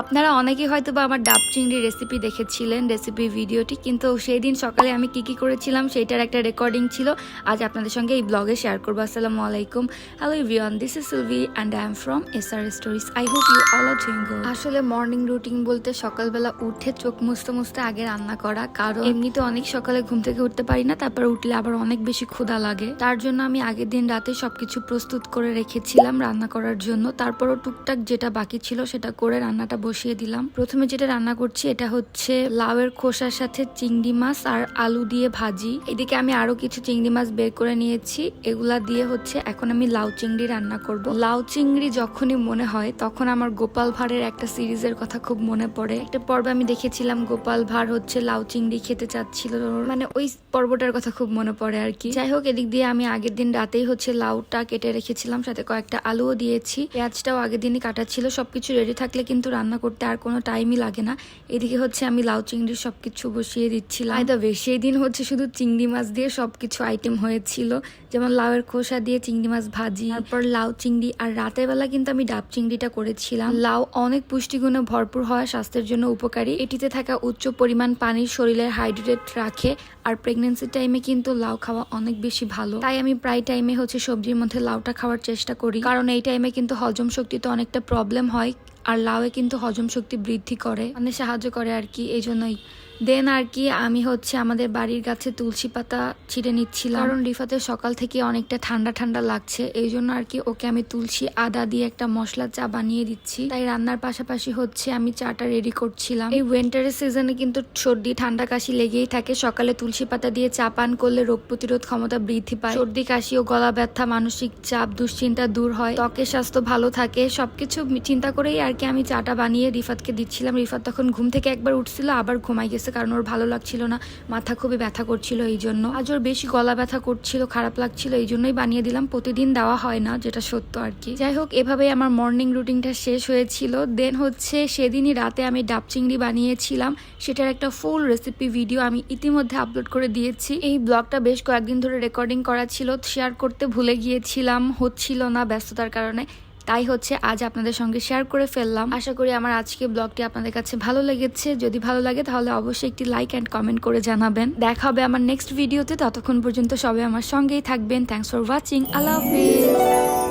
আপনারা অনেকেই হয়তো বা আমার ডাব চিংড়ি রেসিপি দেখেছিলেন রেসিপি ভিডিওটি কিন্তু সেই দিন সকালে আমি কি কি করেছিলাম সেইটার একটা রেকর্ডিং ছিল। আজ আপনাদের সঙ্গে এই ব্লগে শেয়ার করব। আসসালামু আলাইকুম। Hello everyone this is Silvi and I am from S R stories I hope you all are doing আসলে মর্নিং রুটিন বলতে সকালবেলা উঠে চোখ মুছতে মুছতে আগে রান্না করা কারণ এমনিতে অনেক সকালে ঘুম থেকে উঠতে পারি না তারপর উঠলে আবার অনেক বেশি ক্ষুধা লাগে। তার জন্য আমি আগের দিন রাতে সবকিছু প্রস্তুত করে রেখেছিলাম রান্না করার জন্য। তারপরও টুকটাক যেটা বাকি ছিল সেটা করে রান্নাটা বসিয়ে দিলাম। প্রথমে যেটা রান্না করছি, এটা হচ্ছে লাউয়ের খোসার সাথে চিংড়ি মাছ আর আলু দিয়ে ভাজি। এদিকে আমি আরও কিছু চিংড়ি মাছ বের করে নিয়েছি। এগুলা দিয়ে হচ্ছে এখন আমি লাউ চিংড়ি রান্না করব। লাউ চিংড়ি যখনই মনে হয়, তখন আমার গোপাল ভাঁড়ের একটা সিরিজের কথা খুব মনে পড়ে। একটা পর্বে আমি দেখেছিলাম, গোপাল ভাঁড় হচ্ছে লাউ চিংড়ি খেতে চাচ্ছিল। মানে ওই পর্বটার কথা খুব মনে পড়ে আর কি। যাই হোক, এদিক দিয়ে আমি আগের দিন রাতেই হচ্ছে লাউটা কেটে রেখেছিলাম, সাথে কয়েকটা আলুও দিয়েছি। পেঁয়াজটাও আগের দিনই কাটা ছিল, সবকিছু রেডি থাকলে কিন্তু রান্না করতে আর কোনো টাইমই লাগে না। এদিকে হচ্ছে আমি লাউ চিংড়ি সব কিছু বসিয়ে দিচ্ছিলাম। আই দ্য সেই দিন হচ্ছে শুধু চিংড়ি মাছ দিয়ে সব কিছু আইটেম হয়েছিল। যেমন লাউয়ের খোসা দিয়ে চিংড়ি মাছ ভাজি তারপর? লাউ চিংড়ি আর রাতের বেলা কিন্তু আমি ডাব চিংড়িটা করেছিলাম। লাউ অনেক পুষ্টিগুণে ভরপুর হয় স্বাস্থ্যের জন্য উপকারী। এটিতে থাকা উচ্চ পরিমাণ পানির শরীরের হাইড্রেট রাখে আর প্রেগনেন্সি টাইমে কিন্তু লাউ খাওয়া অনেক বেশি ভালো। তাই আমি প্রায় টাইমে হচ্ছে সবজির মধ্যে লাউটা খাওয়ার চেষ্টা করি। কারণ এই টাইমে কিন্তু হজম শক্তিতে অনেকটা প্রবলেম হয়। আর লাউয়ে কিন্তু হজম শক্তি বৃদ্ধি করে। মানে সাহায্য করে আর কি এই জন্যই দেন আর কি, আমি হচ্ছে আমাদের বাড়ির গাছে তুলসী পাতা ছিঁড়ে নিচ্ছিলাম। কারণ রিফাতে সকাল থেকে অনেকটা ঠান্ডা ঠান্ডা লাগছে, এই জন্য আর কি ওকে আমি তুলসী আদা দিয়ে একটা মশলা চা বানিয়ে দিচ্ছি। তাই রান্নার পাশাপাশি হচ্ছে আমি চাটা রেডি করছিলাম। এই উইন্টারের সিজনে কিন্তু সর্দি, ঠান্ডা কাশি লেগেই থাকে। সকালে তুলসী পাতা দিয়ে চা পান করলে রোগ প্রতিরোধ ক্ষমতা বৃদ্ধি পায়। সর্দি, কাশি ও গলা ব্যথা, মানসিক চাপ, দুশ্চিন্তা দূর হয়। ত্বকের স্বাস্থ্য ভালো থাকে। সবকিছু চিন্তা করেই আর কি আমি চাটা বানিয়ে রিফাতকে দিচ্ছিলাম। রিফাত তখন ঘুম থেকে একবার উঠছিল, আবার ঘুমাই গেছে। কারণ ওর ভালো লাগছিল না। মাথা খুবই ব্যথা করছিল এই জন্য। আজ ওর বেশি গলা ব্যথা করছিল, খারাপ লাগছিল, এই জন্যই বানিয়ে দিলাম। প্রতিদিন দেওয়া হয় না, যেটা সত্য আর কি। যাই হোক, এভাবেই আমার মর্নিং রুটিনটা শেষ হয়েছিল। দেন হচ্ছে সেদিনই রাতে আমি ডাব চিংড়ি বানিয়েছিলাম। সেটার একটা ফুল রেসিপি ভিডিও আমি ইতিমধ্যে আপলোড করে দিয়েছি। এই ব্লগটা বেশ কয়েকদিন ধরে রেকর্ডিং করা ছিল। শেয়ার করতে ভুলে গিয়েছিলাম, হচ্ছিল না ব্যস্ততার কারণে। তাই হচ্ছে আজ আপনাদের সঙ্গে শেয়ার করে ফেললাম। আশা করি আমার আজকে ব্লগটি আপনাদের কাছে ভালো লেগেছে। যদি ভালো লাগে তাহলে অবশ্যই একটি লাইক অ্যান্ড কমেন্ট করে জানাবেন। দেখা হবে আমার নেক্সট ভিডিওতে ততক্ষণ পর্যন্ত সবাই আমার সঙ্গেই থাকবেন। থ্যাংকস ফর ওয়াচিং আল্লাহ হাফিজ